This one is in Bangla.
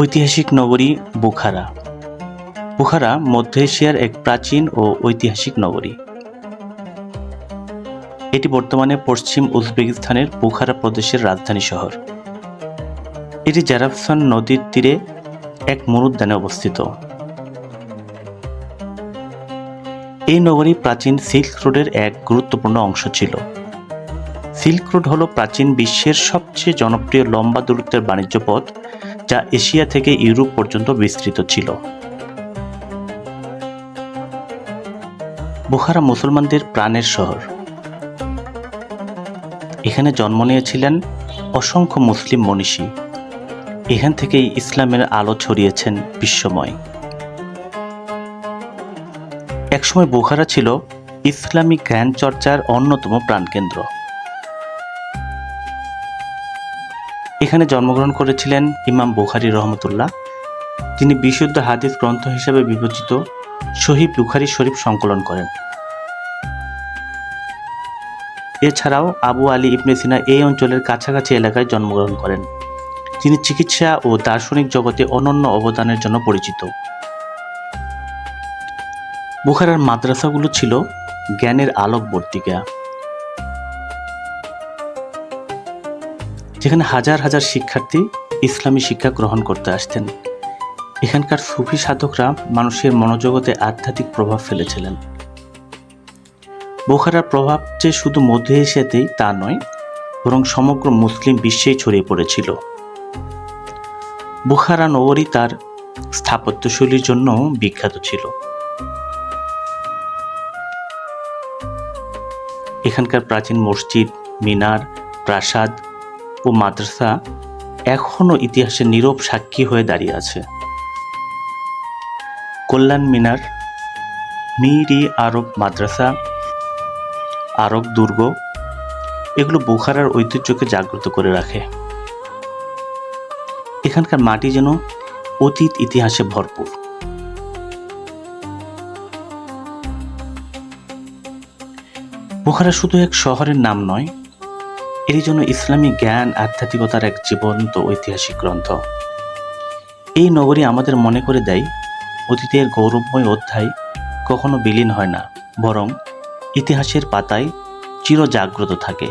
ঐতিহাসিক নগরী বুখারা। বুখারা মধ্য এশিয়ার এক প্রাচীন ও ঐতিহাসিক নগরী। এটি বর্তমানে পশ্চিম উজবেকিস্তানের বুখারা প্রদেশের রাজধানী শহর। এটি জারাফসান নদীর তীরে এক মরুদ্যানে অবস্থিত। এই নগরী প্রাচীন সিল্ক রোডের এক গুরুত্বপূর্ণ অংশ ছিল। সিল্ক রোড হল প্রাচীন বিশ্বের সবচেয়ে জনপ্রিয় লম্বা দূরত্বের বাণিজ্য পথ যা এশিয়া থেকে ইউরোপ পর্যন্ত বিস্তৃত ছিল। বুখারা মুসলমানদের প্রাণের শহর। এখানে জন্ম নিয়েছিলেন অসংখ্য মুসলিম মনীষী। এখান থেকেই ইসলামের আলো ছড়িয়েছেন বিশ্বময়। একসময় বুখারা ছিল ইসলামিক জ্ঞান চর্চার অন্যতম প্রাণকেন্দ্র। এখানে জন্মগ্রহণ করেছিলেন ইমাম বুখারি রহমতুল্লাহ। তিনি বিশুদ্ধ হাদিস গ্রন্থ হিসেবে বিবেচিত শহীদ বুখারি শরীফ সংকলন করেন। এছাড়াও আবু আলী ইবনে সিনা এই অঞ্চলের কাছাকাছি এলাকায় জন্মগ্রহণ করেন। তিনি চিকিৎসা ও দার্শনিক জগতে অনন্য অবদানের জন্য পরিচিত। বুখারার মাদ্রাসাগুলো ছিল জ্ঞানের আলোকবর্তিকা। যেখানে হাজার হাজার শিক্ষার্থী ইসলামী শিক্ষা গ্রহণ করতে আসতেন। এখানকার সুফি সাধকরা মানুষের মনোজগতে আধ্যাত্মিক প্রভাব ফেলেছিলেন। বোখারার প্রভাব যে শুধু মধ্য এশিয়াতেই তা নয়, বরং সমগ্র মুসলিম বিশ্বেই ছড়িয়ে পড়েছিল। বুখারা নগরী তার স্থাপত্যশৈলীর জন্য বিখ্যাত ছিল। এখানকার প্রাচীন মসজিদ, মিনার, প্রাসাদ ও মাদ্রাসা এখনও ইতিহাসে নীরব সাক্ষী হয়ে দাঁড়িয়ে আছে। কল্যাণ মিনার মিরি আরব মাদ্রাসা, আরব দুর্গ, এগুলো বুখারার ঐতিহ্যকে জাগ্রত করে রাখে। এখানকার মাটি যেন অতীত ইতিহাসে ভরপুর। বুখারা শুধু এক শহরের নাম নয় এর যেন ইসলামী জ্ঞান, আধ্যাত্মিকতার এক জীবন্ত ঐতিহাসিক গ্রন্থ। এই নগরী আমাদের মনে করে দেয়, অতীতের গৌরবময় অধ্যায় কখনো বিলীন হয় না, বরং ইতিহাসের পাতায় চিরজাগ্রত থাকে।